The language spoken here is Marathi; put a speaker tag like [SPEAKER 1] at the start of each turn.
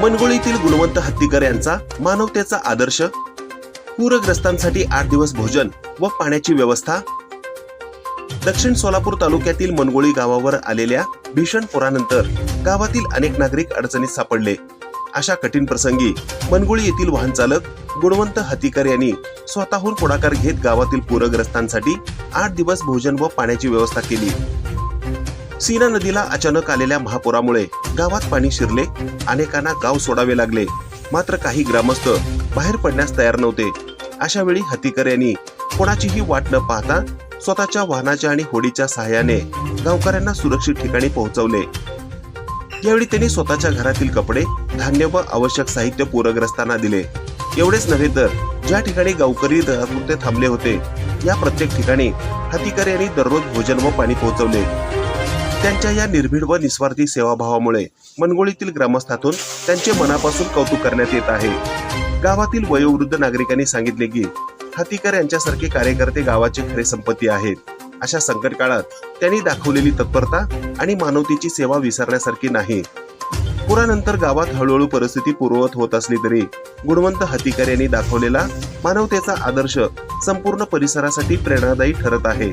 [SPEAKER 1] मनगोळीतील गुणवंत हत्तीकर यांचा मानवतेचा आदर्श पूरग्रस्तांसाठी आठ दिवस भोजन व पाण्याची व्यवस्था. दक्षिण सोलापूर तालुक्यातील मनगोळी गावावर आलेल्या भीषण पुरानंतर गावातील अनेक नागरिक अडचणीत सापडले. अशा कठीण प्रसंगी मनगोळी येथील वाहन चालक गुणवंत हत्तीकर यांनी स्वतःहून पुढाकार घेत गावातील पूरग्रस्तांसाठी आठ दिवस भोजन व पाण्याची व्यवस्था केली. सीना नदीला अचानक आलेल्या महापुरामुळे गावात पाणी शिरले. अनेकांना गाव सोडावे लागले. मात्र काही ग्रामस्थ बाहेर पडण्यास तयार नव्हते. अशा वेळी हतीकर यांनी कोणाचीही वाट न पाहता स्वतःच्या वाहनाच्या आणि होडीच्या सहाय्याने गावकऱ्यांना सुरक्षित ठिकाणी पोहोचवले. यावेळी त्यांनी स्वतःच्या घरातील कपडे धान्य व आवश्यक साहित्य पूरग्रस्तांना दिले. एवढेच नव्हे तर ज्या ठिकाणी गावकरी थांबले होते या प्रत्येक ठिकाणी हतीकर यांनी दररोज भोजन व पाणी पोहोचवले. त्यांच्या या निर्भीड व निस्वार्थी सेवाभावामुळे मनगोळीतील ग्रामस्थातून त्यांचे मनापासून कौतुक करण्यात येत आहे. गावातील वयोवृद्ध नागरिकांनी सांगितले की हातीकर यांच्यासारखे कार्यकर्ते गावाचे खरे संपत्ती आहेत. अशा संकट काळात त्यांनी दाखवलेली तत्परता आणि मानवतेची सेवा विसरण्यासारखी नाही. पुरानंतर गावात हळूहळू परिस्थिती पूर्ववत होत असली तरी गुणवंत हतीकर यांनी दाखवलेला मानवतेचा आदर्श संपूर्ण परिसरासाठी प्रेरणादायी ठरत आहे.